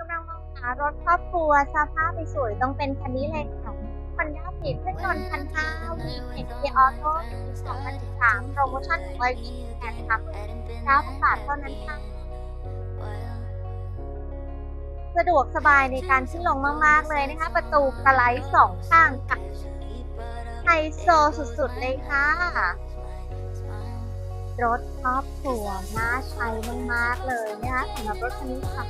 กำลังมองหารถครอบครัวสภาพสวยๆต้องเป็นคันนี้เลยค่ะ Honda Fit เครื่องยนต์พันห้า VTEC Gear Auto 2013โปรโมชั่นของ YG แอนครับ9,000บาทเท่านั้นค่ะสะดวกสบายในการขึ้นลงมากๆเลยนะคะ ประตูกระไลสองข้างค่ะไฮโซสุดๆเลยค่ะ รถครอบครัวน่าใช้มากๆเลยนะคะสำหรับรถคันนี้ค่ะ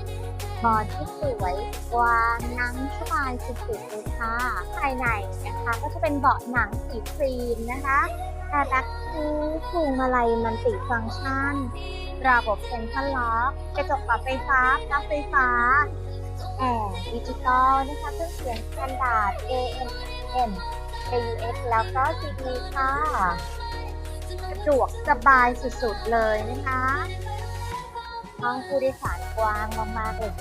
บอดที่สวยกว้างนั่งสบายสุดๆเลยค่ะ ภายในนะคะก็จะเป็นเบาะหนังสีครีมนะคะแอร์แบ็กคูพวงมาลัยมันติฟังก์ชัน ระบบเซ็นทรัลล็อกกระจกปรับไฟฟ้าปลั๊กไฟฟ้าแอร์ดิจิตอลนะคะเครื่องเสียงสแตนดาร์ด AM FM AUX แล้วก็ CD ค่ะ สะดวกสบายสุดๆเลยนะคะห้องผู้โดยสารกว้างมากๆเลย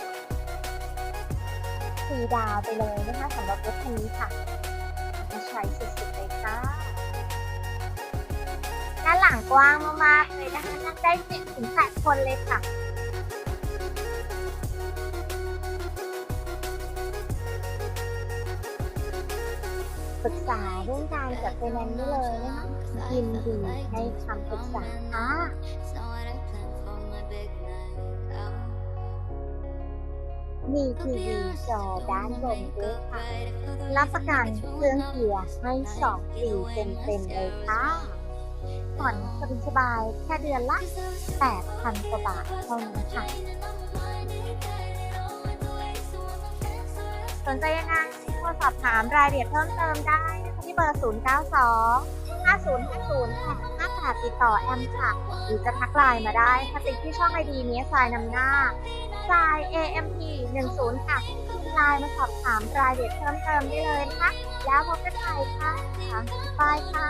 สีดาวไปเลยนะคะสำหรับรถคันนี้ค่ะมาใช้สุดๆเลยค่ะด้านหลังกว้างมากๆเลยนะคะนั่งได้สิบถึงแปดคนเลยค่ะ รึกษาเรื่องการจัดไฟแนนซ์ได้เลยนะคะยินดีให้คำปรึกษาค่ะมีทีวีจอด้านบนด้วยค่ะ รับประกันเครื่องเกียร์ให้สองปีเต็มๆเลยค่ะผ่อนสบายๆแค่เดือนละ8,000กว่าบาทเท่านั้นค่ะ สนใจยังไง รสอบถามรายละเอียดเพิ่มเติมได้นะคะที่เบอร์ 0 9 2 5 0 5 0 8 5 8ติดต่อแอมค่ะ หรือจะทักไลน์มาได้คติดที่ช่องไอดีนี้สายนำหน้าสาย AMP 10ค่ะไลน์มาสอบถามรายละเอียดเพิ่มเติมได้เลยนะคะแล้วพบกันใหม่ค่ะบายค่ะ